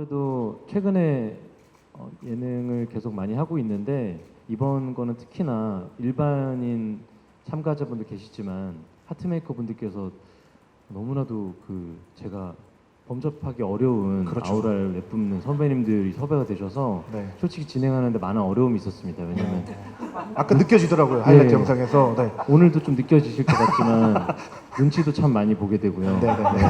아무래도 최근에 어, 예능을 계속 많이 하고 있는데 이번 거는 특히나 일반인 참가자분들 계시지만 하트메이커 분들께서 너무나도 그 제가 범접하기 어려운 그렇죠. 아우라를 내뿜는 선배님들이 섭외가 되셔서 네. 솔직히 진행하는데 많은 어려움이 있었습니다. 왜냐면 아까 느껴지더라고요 하이라이트 네. 영상에서. 네. 오늘도 좀 느껴지실 것 같지만 눈치도 참 많이 보게 되고요. 네, 네, 네.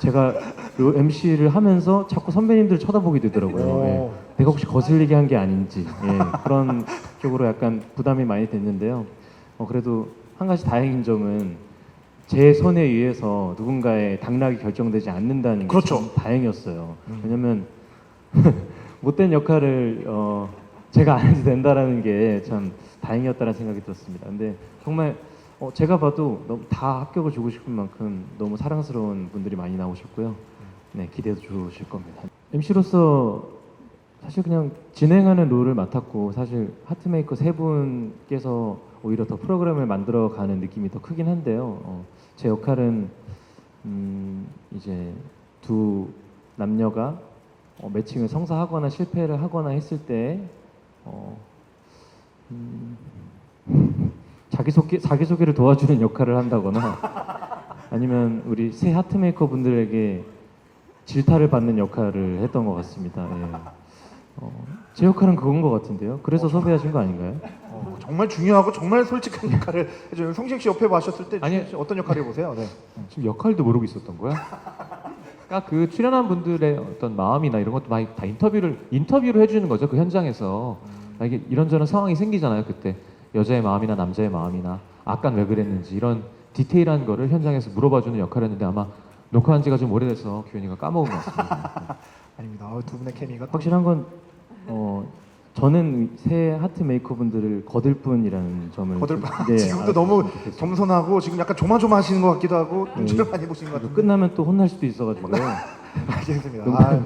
제가 요 MC를 하면서 자꾸 선배님들 쳐다보게 되더라고요. 오. 예. 내가 혹시 거슬리게 한 게 아닌지 예, 그런 쪽으로 약간 부담이 많이 됐는데요. 어, 그래도 한 가지 다행인 점은 제 손에 의해서 누군가의 당락이 결정되지 않는다는 게 그렇죠. 참 다행이었어요. 음. 왜냐면 못된 역할을 어, 제가 안 해도 된다라는 게 참 다행이었다는 생각이 들었습니다. 근데 정말 어, 제가 봐도 너무 다 합격을 주고 싶은 만큼 너무 사랑스러운 분들이 많이 나오셨고요. 네, 기대도 좋으실 겁니다. MC로서 사실 그냥 진행하는 롤을 맡았고 사실 하트메이커 세 분께서 오히려 더 프로그램을 만들어가는 느낌이 더 크긴 한데요. 어, 제 역할은 음, 이제 두 남녀가 어, 매칭을 성사하거나 실패를 하거나 했을 때 어, 음, 자기소개 자기소개를 도와주는 역할을 한다거나 아니면 우리 새 하트메이커 분들에게 질타를 받는 역할을 했던 것 같습니다. 예. 어, 제 역할은 그건 것 같은데요. 그래서 섭외하신 거 아닌가요? 어, 정말 중요하고 정말 솔직한 역할을 해줘요. 성식 씨 옆에 봐셨을 때 아니, 아니 어떤 역할을 보세요? 네. 지금 역할도 모르고 있었던 거야? 그러니까 그 출연한 분들의 어떤 마음이나 이런 것도 많이 다 인터뷰를 인터뷰를 해주는 거죠 그 현장에서 만약에 이런저런 상황이 생기잖아요 그때 여자의 마음이나 남자의 마음이나 아깐 왜 그랬는지 이런 디테일한 거를 현장에서 물어봐주는 역할이었는데 아마 녹화한 지가 좀 오래돼서 규현이가 까먹은 것 같습니다. 아닙니다. 어, 두 분의 케미가 또- 확실한 건 어, 저는 새 하트 메이커 분들을 거들 뿐이라는 점을 거들 좀- 뿐. 네, 지금도 알았으면 너무 좋겠습니다. 겸손하고 지금 약간 조마조마하시는 것 같기도 하고 네. 눈치를 많이 보시는 것 같은데. 끝나면 또 혼날 수도 있어가지고요. 알겠습니다. 아,